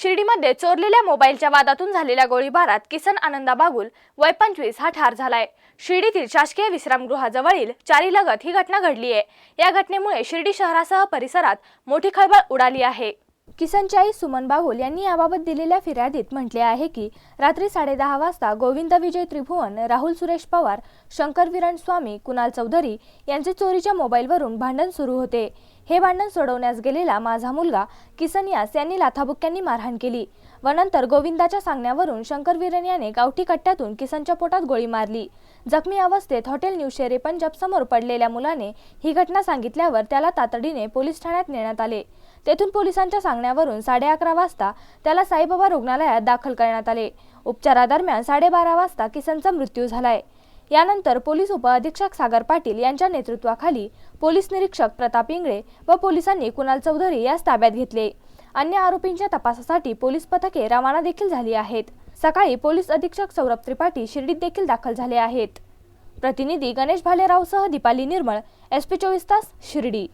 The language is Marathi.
शिर्डीमध्ये चोरलेल्या मोबाईलच्या वादातून झालेल्या गोळीबारात किसन आनंदा बागुल वय पंचवीस हा ठार झालाय. शिर्डीतील शासकीय विश्रामगृहाजवळील चारीलगत ही घटना घडली आहे या घटनेमुळे शिर्डी शहरासह परिसरात मोठी खळबळ उडाली आहे. किसनची आई सुमन बाहुल यांनी याबाबत दिलेल्या फिर्यादीत म्हटले आहे की रात्री साडेदहा वाजता गोविंद विजय त्रिभुवन राहुल सुरेश पवार शंकर विरण स्वामी कुणाल चौधरी यांचे चोरीच्या मोबाईलवरून भांडण सुरू होते. हे भांडण सोडवण्यास गेलेला माझा मुलगा किसन यास यांनी लाथाबुक्क्यांनी मारहाण केली व नंतर गोविंदाच्या सांगण्यावरून शंकरवीरन याने गावठी कट्ट्यातून किसनच्या पोटात गोळी मारली. जखमी अवस्थेत हॉटेल न्यूशेरे पंजाब समोर पडलेल्या मुलाने ही घटना सांगितल्यावर त्याला तातडीने पोलीस ठाण्यात नेण्यात आले. तेथून पोलिसांच्या सांगण्यावरून साडे अकरा वाजता त्याला साईबाबा रुग्णालयात दाखल करण्यात आले. उपचारादरम्यान साडेबारा वाजता किसनचा मृत्यू झालाय. यानंतर पोलीस उपअधीक्षक सागर पाटील यांच्या नेतृत्वाखाली पोलीस निरीक्षक प्रताप इंगळे व पोलिसांनी कुणाल चौधरी यास ताब्यात घेतले. अन्य आरोपींच्या तपासासाठी पोलीस पथके रवाना देखील झाली आहेत. सकाळी पोलीस अधीक्षक सौरभ त्रिपाठी शिर्डीत देखील दाखल झाले आहेत. प्रतिनिधी गणेश भालेरावसह दीपाली निर्मळ एस पी चोवीस तास शिर्डी.